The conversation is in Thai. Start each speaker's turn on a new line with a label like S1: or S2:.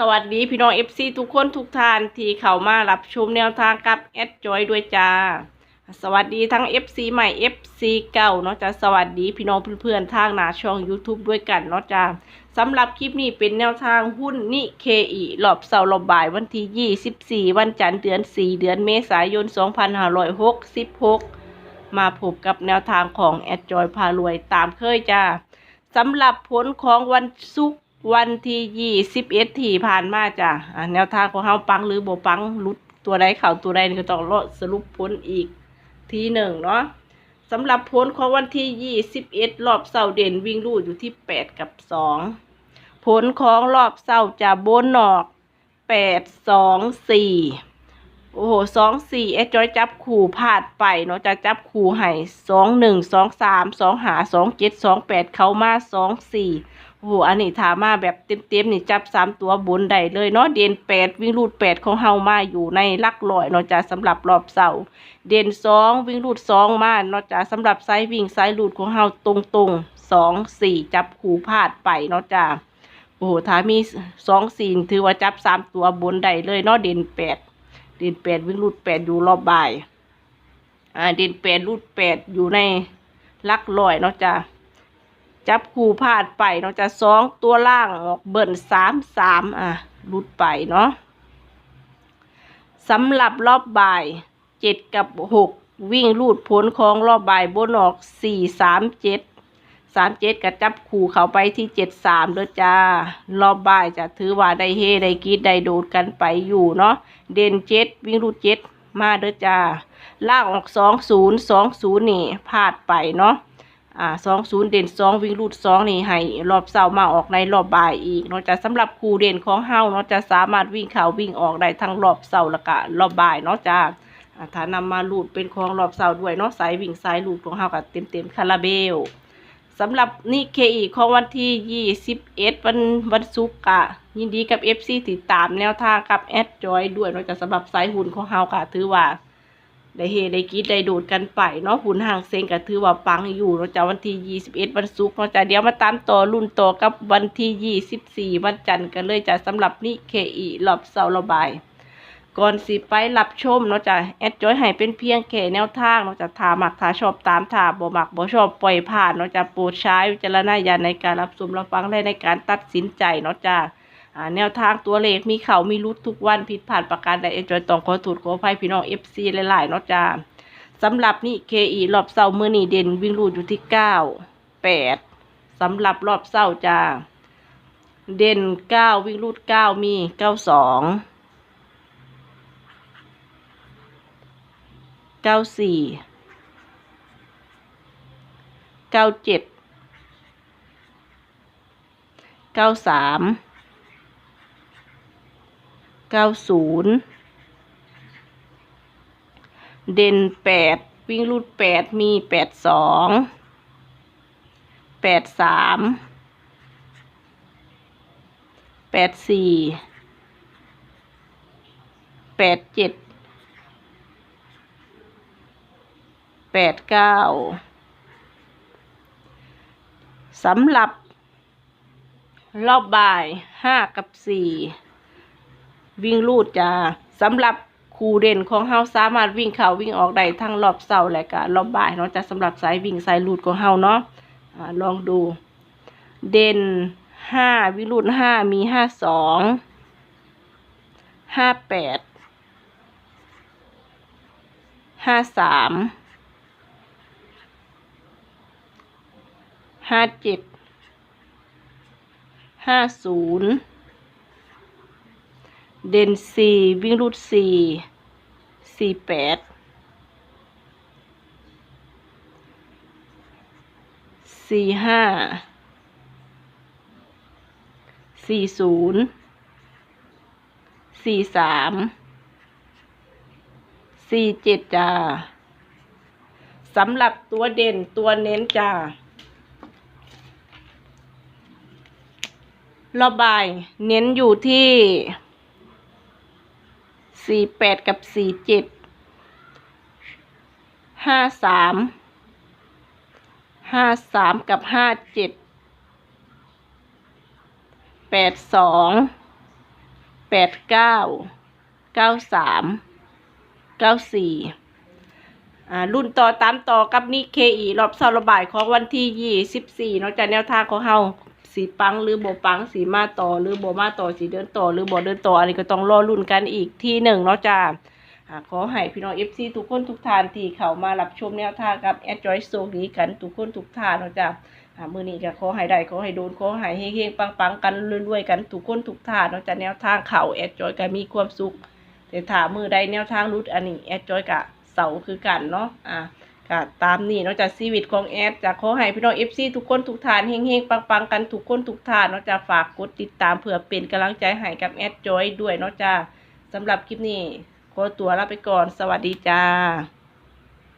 S1: สวัสดีพี่น้องเอฟซีทุกคนทุกท่านที่เข้ามารับชมแนวทางกับแอดจอยด้วยจ้า สวัสดีทั้ง FC ใหม่ FC เก่าเนาะจ้าสวัสดีพี่น้องเพื่อนๆทางหน้าช่อง YouTube ด้วยกันเนาะจ้าสำหรับคลิปนี้เป็นแนวทางหุ้นนิเคอีรอบเสาร์รอบบ่ายวันที่ 24 วันจันทร์เดือน 4 เดือนเมษายน 2566 มาพบกับแนวทางของแอดจอยพารวยตามเคยจ้าสำหรับผลของวันศุกร์ วันที่21ที่ผ่านมาจ้าอ่าแนวทางของเฮาปังหรือโบปังลุดตัวใดเข่าตัวใดก็ต้องรอสรุปผลอีกทีหนึ่งเนาะสำหรับผลของวันที่21รอบเสาร์เด่นวิ่งรูดอยู่ที่8กับ2ผลของรอบเสาร์จะบนนอก8 2 4โอ้โหสองสี่เอจอยจับขู่พลาดไปเนาะจะจับขู่ให้สองหนึ่งสองสามสองหาสองเจ็ดสองแปดเขามาสองสี่ โอ้โหอันนี้ถามาแบบเต็มๆนี่จับสามตัวบนได้เลยเนาะเด่นแปดวิ่งรูดแปดของเฮามาอยู่ในลักร้อยเนาะจะสำหรับรอบเสาร์เด่นสองวิ่งรูดสองมาเนาะจะสำหรับไซส์วิ่งไซส์รูดของเฮาตรงๆสองสี่จับขู่พลาดไปเนาะจ้าโอ้โหถ้ามีสองสี่ถือว่าจับสามตัวบนได้เลยเนาะเด่นแปดเด่นแปดวิ่งรูดแปดอยู่รอบบ่ายอ่าเด่นแปดรูดแปดอยู่ในลักลอยเนาะจ้ะ จับคู่พลาดไปเนาะจะสองตัวล่างออกเบิ่นสามสามอะรูดไปเนาะสำหรับรอบบ่ายเจ็ดกับหกวิ่งรูดผลของรอบบ่ายบนออกสี่สามเจ็ดสามเจ็ดกับจับคู่เขาไปที่เจ็ดสามเด้อจ้ารอบบ่ายจะถือว่าได้เฮได้กีดได้โดดกันไปอยู่เนาะเด่นเจ็ดวิ่งรูดเจ็ดมาเด้อจ้าล่างออกสองศูนย์สองศูนย์นี่พลาดไปเนาะ อ่าสองศูนย์เด่นสองวิ่งรูดสองนี่ให้รอบเสามาออกในรอบบ่ายอีกเนาะจะสำหรับครูเด่นของเฮาเนาะจะสามารถวิ่งเข่าวิ่งออกได้ทั้งรอบเสาและก็รอบบ่ายเนาะจ้าอ่าถ้านำมาลูดเป็นของรอบเสาด้วยเนาะสายวิ่งสายลูดของเฮากับเต็มเต็มๆคาราเบลสำหรับนี่เคอีของวันที่ 21 วันวันศุกร์กะ ยินดีกับ FC ติดตามแนวทางกับแอดจอยด้วยนอกจากสำหรับสายหุ่นของเฮากะถือว่า ได้เฮได้กรีดได้ดูดกันไปเนาะหุ่นห่างเซงก็ถือว่าปังอยู่เนาะจากวันที่ 21 วันศุกร์เนาะจากเดี๋ยวมาตามต่อรุ่นต่อกับวันที่ 24 วันจันทร์กันเลยจ้ะสำหรับนี่เคอีรอบเสาร์ระบายก่อนสิไปรับชมเนาะจ้ะแอดจอยให้เป็นเพียงแค่แนวทางเนาะจ้ะถ้ามักถ้าชอบตามถ้าบ่มักบ่ชอบปล่อยผ่านเนาะจ้ะโปรดใช้วิจารณญาณในการรับชมรับฟังและในการตัดสินใจเนาะจ้ะอ่า แนวทางตัวเลขมีเขามีรุดทุกวันผิดพลาดประการใดแอดจอยตองขอโทษขอภัยพี่น้อง FC หลายๆเนาะจ้ะสำหรับนี่ KE รอบเสาร์มื้อนี้เด่นวิ่งรูดอยู่ที่9 8สำหรับรอบเสาร์จ้าเด่น9วิ่งรูด9มี92เก้าสี่เก้าเจ็ดเก้าสาม เก้าศูนย์เด่นแปดวิ่งรูดแปดมีแปดสองแปดสามแปดสี่แปดเจ็ดแปดเก้าสำหรับรอบบ่ายห้ากับสี่ วิ่งลูดจ้าสำหรับคูเด่นของเฮาสามารถวิ่งเข่าวิ่งออกได้ทั้งรอบเสาร์และก็รอบบ่ายเนาะจ้ะสำหรับสายวิ่งสายลูดของเฮาเนาะอ่าลองดู เด่นห้าวิ่งลูดห้ามีห้าสองห้าแปดห้าสามห้าเจ็ดห้าศูนย์ เด่นสี่วิ่งรูดสี่สี่แปดสี่ห้าสี่ศูนย์สี่สามสี่เจ็ดจ้าสำหรับตัวเด่นตัวเน้นจ้าระบายเน้นอยู่ที่ สี่แปดกับสี่เจ็ดห้าสามห้าสามกับห้าเจ็ดแปดสองแปดเก้าเก้าสามเก้าสี่อ่ารุ่นต่อตามต่อกับนิเคอีรอบเสาระบายของวันที่ยี่สิบสี่นอกจากแนวทางของเฮา สีปังหรือโบปังสีมาต่อหรือโบมาต่อสีเดินต่อหรือโบเดินต่ออันนี้ก็ต้องรอรุ่นกันอีกที่หนึ่งเนาะจ้าขอให้พี่น้องเอฟซีทุกคนทุกทานที่เข้ามารับชมแนวทางกับแอดจอยโซดีกันทุกคนทุกทานเนาะจ้ามือนี้ก็ขอให้ได้ขอให้โดนขอให้เฮงๆปังๆกันรวยๆกันทุกคนทุกทานเนาะจ้ะแนวทางเข้าแอดจอยก็มีความสุขแต่ถามือใดแนวทางรุดอันนี้แอดจอยก็เสาคือกันเนาะอ่า ก็ตามนี้นอกจากชีวิตของแอดจะขอให้พี่น้องเอฟซีทุกคนทุกทานเฮงๆ ปังๆ กันทุกคนทุกทานเนาะจ้ะฝากกดติดตามเผื่อเป็นกำลังใจให้กับแอดจอยด้วยนอกจากสำหรับคลิปนี้ขอตัวลาไปก่อน สวัสดีจ้า